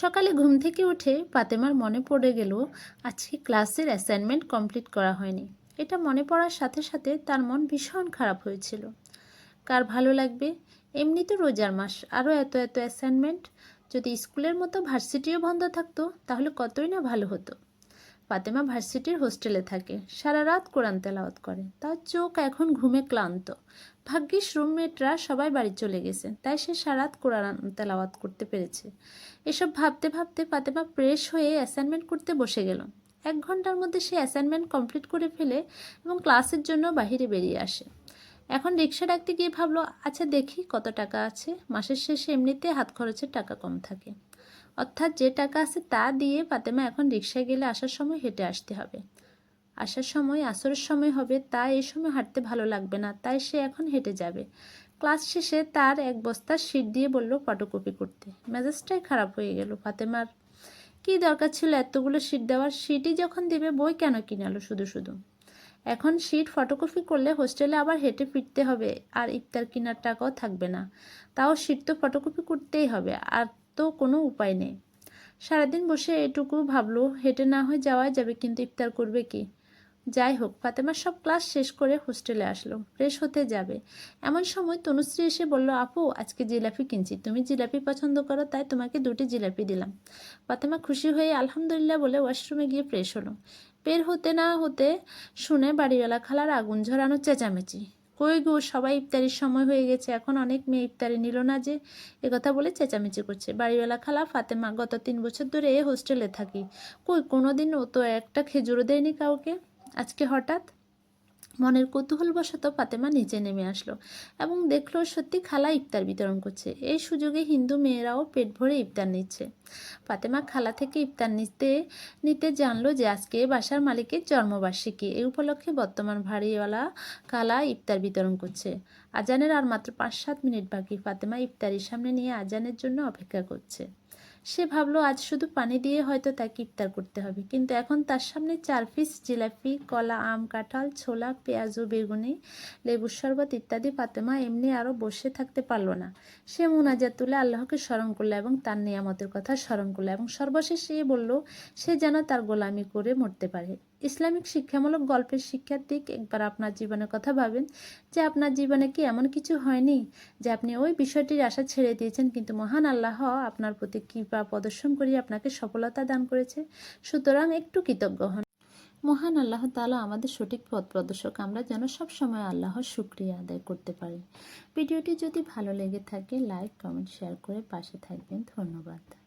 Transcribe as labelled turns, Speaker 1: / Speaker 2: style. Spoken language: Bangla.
Speaker 1: সকালে ঘুম থেকে উঠে পাতেমার মনে পড়ে গেল, আজকে ক্লাসের অ্যাসাইনমেন্ট কমপ্লিট করা হয়নি। এটা মনে পড়ার সাথে সাথে তার মন ভীষণ খারাপ হয়েছিল। কার ভালো লাগবে? এমনি তো রোজার মাস আরও এত এত অ্যাসাইনমেন্ট যদি স্কুলের মতো ভার্সিটিও বন্ধ থাকতো, তাহলে কতই না ভালো হতো। ফাতেমা ভার্সিটির হোস্টেলে থাকে। সারা রাত কোরআন তেলাওয়াত করে। তার চোখ এখন ঘুমে ক্লান্ত। ভাগ্যিস রুমমেটরা সবাই বাড়ি চলে গেছে, তাই সে সারা রাত কোরআন তেলাওয়াত করতে পেরেছে। এসব ভাবতে ভাবতে ফাতেমা ফ্রেশ হয়ে অ্যাসাইনমেন্ট করতে বসে গেল। এক ঘণ্টার মধ্যে সে অ্যাসাইনমেন্ট কমপ্লিট করে ফেলে এবং ক্লাসের জন্য বাইরে বেরিয়ে আসে। এখন রিক্সা ডাকতে গিয়ে ভাবলো আচ্ছা দেখি কত টাকা আছে। মাসের শেষে এমনিতে হাত খরচের টাকা কম থাকে। অর্থাৎ যে টাকা আছে তা দিয়ে ফাতেমা এখন রিক্সায় গেলে আসার সময় হেঁটে আসতে হবে। আসার সময়, আসরের সময় হবে তাই এই সময় হাঁটতে ভালো লাগবে না, তাই সে এখন হেঁটে যাবে। ক্লাস শেষে তার এক বস্তা শিট দিয়ে বলল ফটোকপি করতে। মেজাজটাই খারাপ হয়ে গেল ফাতেমার। কি দরকার ছিল এতগুলো শিট দেওয়ার? শিটই যখন দেবে, বই কেন কিনালো শুধু শুধু? এখন শিট ফটোকপি করলে হোস্টেলে আবার হেঁটে ফিরতে হবে, আর ইফতার কেনার টাকাও থাকবে না। তাও শিট তো ফটোকপি করতেই হবে, আর তো কোনো উপায় নেই। সারাদিন বসে এটুকু ভাবলো, হেঁটে না হয়ে যাওয়া যাবে কিন্তু ইফতার করবে কি? যাই হোক ফাতেমা সব ক্লাস শেষ করে হোস্টেলে আসলো, ফ্রেশ হতে যাবে। এমন সময় তনুশ্রী এসে বলল, আপু, আজকে জিলাপি কিনছি। তুমি জিলাপি পছন্দ করো, তাই তোমাকে দুটি জিলাপি দিলাম। ফাতেমা খুশি হয়ে আলহামদুলিল্লাহ বলে ওয়াশরুমে গিয়ে ফ্রেশ হলো। বের হতে না হতে শুনে বাড়িওয়ালা খালার আগুন ঝরানো চেঁচামেচি। কই গো সবাই ইফতারির সময় হয়ে গেছে। এখন অনেক মেয়ে ইফতারি নিল না যে কথা বলে চেঁচামেচি করছে। বাড়িওয়ালা খালা ফাতেমা, গত তিন বছর ধরে এ হোস্টেলে থাকি। কই কোনো দিন ও তো একটা খেজুরও দেয়নি কাউকে? আজকে হঠাৎ মনের কৌতূহলবশত ফাতেমা নিচে নেমে আসলো এবং দেখল সত্যি খালা ইফতার বিতরণ করছে। এই সুযোগে হিন্দু মেয়েরাও পেট ভরে ইফতার নিচ্ছে। ফাতেমা খালা থেকে ইফতার নিতে নিতে জানলো যে আজকে বাসার মালিকের জন্মবার্ষিকী। এই উপলক্ষে বর্তমান ভারীওয়ালা খালা ইফতার বিতরণ করছে। আজানের আর মাত্র পাঁচ সাত মিনিট বাকি। ফাতেমা ইফতারির সামনে নিয়ে আজানের জন্য অপেক্ষা করছে। সে ভাবলো, আজ শুধু পানি দিয়ে হয়তো তাকে ইফতার করতে হবে। কিন্তু এখন তার সামনে চার পিস জিলাপি, কলা, আম, কাঁঠাল, ছোলা, পেঁয়াজ বেগুনি, লেবুর শরবত ইত্যাদি পাতেমা এমনি আরও বসে থাকতে পারল না। সে মোনাজাত তুলে আল্লাহকে স্মরণ করল এবং তার নিয়ামতের কথা স্মরণ করল এবং সর্বশেষ সে বলল, সে যেন তার গোলামি করে মরতে পারে। ইসলামিক শিক্ষামূলক গল্পের শিক্ষার দিক একবার আপনার জীবনের কথা ভাবেন যে আপনার জীবনে কি এমন কিছু হয়নি যে আপনি ওই বিষয়টির আশা ছেড়ে দিয়েছেন কিন্তু মহান আল্লাহ আপনার প্রতি কৃপা প্রদর্শন করিয়ে আপনাকে সফলতা দান করেছে। সুতরাং একটু কৃতজ্ঞ হন। মহান আল্লাহ তালা আমাদের সঠিক পথ প্রদর্শক, আমরা যেন সব সময় আল্লাহর শুক্রিয়া আদায় করতে পারি। ভিডিওটি যদি ভালো লেগে থাকে, লাইক, কমেন্ট, শেয়ার করে পাশে থাকবেন। ধন্যবাদ।